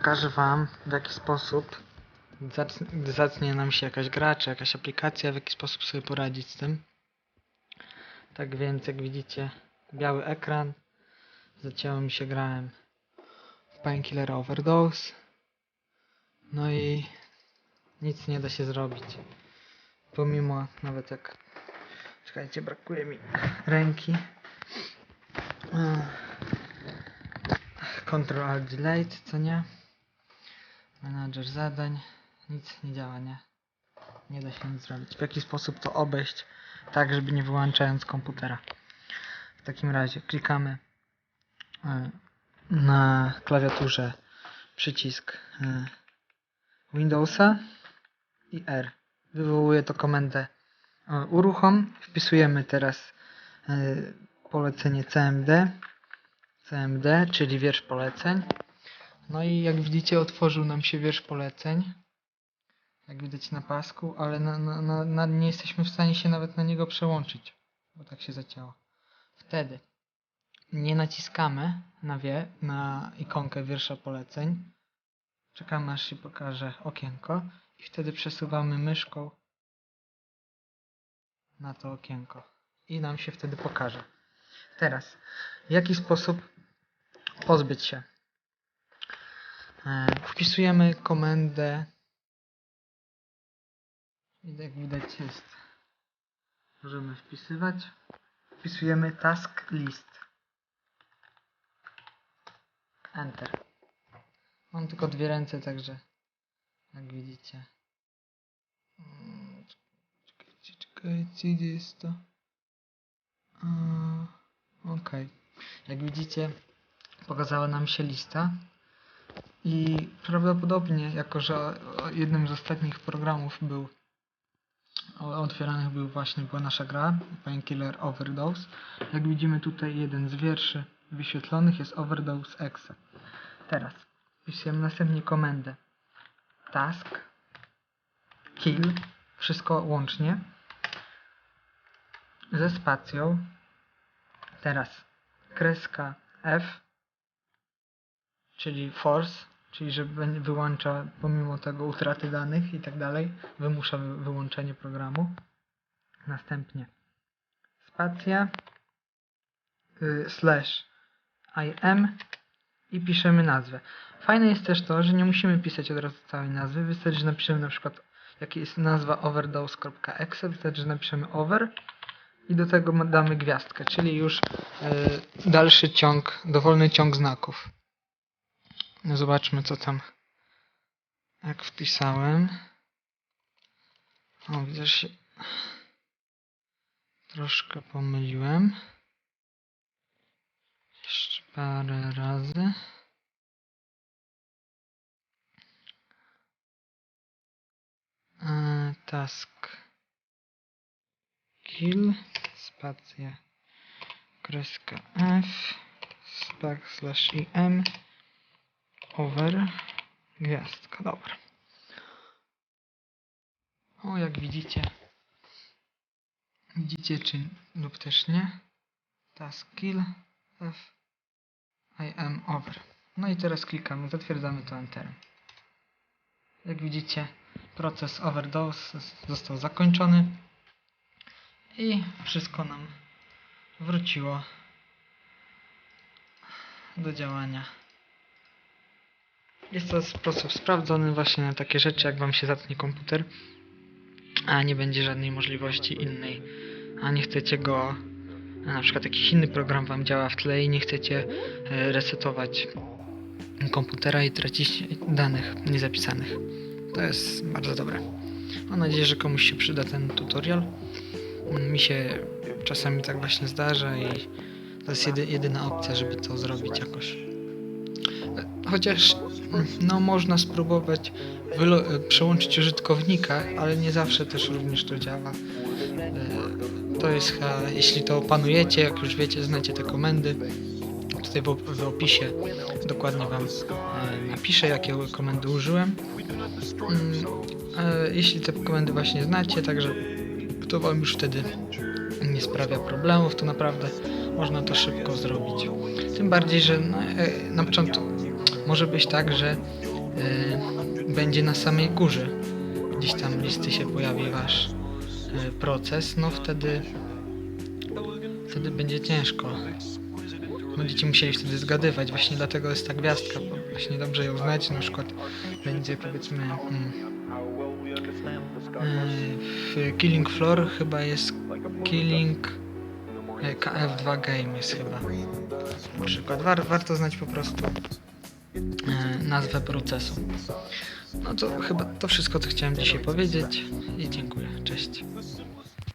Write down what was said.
pokażę Wam w jaki sposób, gdy zacznie nam się jakaś gra czy jakaś aplikacja, w jaki sposób sobie poradzić z tym. Tak więc, jak widzicie, biały ekran, zacięło mi się, grałem w Painkiller Overdose, no i nic nie da się zrobić. Pomimo, nawet jak, czekajcie, brakuje mi ręki. Ctrl Alt Delete, co nie? Manager zadań. Nic nie działa, nie? Nie da się nic zrobić. W jaki sposób to obejść, tak żeby nie wyłączając komputera. W takim razie klikamy e, na klawiaturze przycisk e, Windowsa i R. Wywołuje to komendę e, uruchom. Wpisujemy teraz polecenie CMD. CMD, czyli wiersz poleceń. No i jak widzicie, otworzył nam się wiersz poleceń. Jak widać na pasku, ale na, na, na, nie jesteśmy w stanie się nawet na niego przełączyć, bo tak się zacięło. Wtedy nie naciskamy na, wie, na ikonkę wiersza poleceń. Czekamy aż się pokaże okienko i wtedy przesuwamy myszką na to okienko i nam się wtedy pokaże. Teraz, w jaki sposób pozbyć się? E, Wpisujemy komendę. I jak widać jest. Możemy wpisywać. Wpisujemy task list. Enter. Mam tylko dwie ręce, także jak widzicie. Mm, Czekajcie, czekajcie, gdzie jest to? Okej. Jak widzicie, pokazała nam się lista. I prawdopodobnie, jako że jednym z ostatnich programów był otwieranych był właśnie była nasza gra Painkiller Overdose. Jak widzimy tutaj jeden z wierszy wyświetlonych jest Overdose Exe. Teraz wpisujemy następnie komendę task kill wszystko łącznie ze spacją. Teraz kreska F czyli force, czyli że wyłącza pomimo tego utraty danych i tak dalej, wymusza wy- wyłączenie programu. Następnie spacja y, slash im i piszemy nazwę. Fajne jest też to, że nie musimy pisać od razu całej nazwy, wystarczy, że napiszemy na przykład jaka jest nazwa overdose.exe, wystarczy, że napiszemy over i do tego damy gwiazdkę, czyli już y, dalszy ciąg, dowolny ciąg znaków. No Zobaczmy co tam. Jak wpisałem. O, widzę, się troszkę pomyliłem. Jeszcze parę razy. E, task kill spacja kreska f backslash im over gwiazdka, dobra. O, jak widzicie, widzicie czy lub też nie, task kill, f, I am over. No i teraz klikamy, zatwierdzamy to enterem. Jak widzicie, proces overdose został zakończony i wszystko nam wróciło do działania. Jest to sposób sprawdzony właśnie na takie rzeczy, jak wam się zatnie komputer, a nie będzie żadnej możliwości innej, a nie chcecie go, na przykład jakiś inny program wam działa w tle i nie chcecie e, resetować komputera i tracić danych niezapisanych. To jest bardzo dobre. Mam nadzieję, że komuś się przyda ten tutorial. Mi się czasami tak właśnie zdarza i to jest jedy, jedyna opcja, żeby to zrobić jakoś. Chociaż mm, no można spróbować e, przełączyć użytkownika, ale nie zawsze też również to działa. E, To jest jeśli to opanujecie, jak już wiecie, znacie te komendy. Tutaj w, op- w opisie dokładnie Wam e, napiszę, jakie komendy użyłem. Mm, Jeśli te komendy właśnie znacie, także to Wam już wtedy nie sprawia problemów, to naprawdę można to szybko zrobić. Tym bardziej, że na, e, na początku może być tak, że y, będzie na samej górze. Gdzieś tam listy się pojawi wasz y, proces, no wtedy wtedy będzie ciężko. Będziecie musieli wtedy zgadywać, właśnie dlatego jest ta gwiazdka, bo właśnie dobrze ją znać, na przykład będzie powiedzmy mm, w Killing Floor chyba jest Killing e, KF2 Game jest chyba na przykład. War, warto znać po prostu e, nazwę procesu. No to chyba to wszystko, co chciałem dzisiaj powiedzieć i dziękuję. Cześć.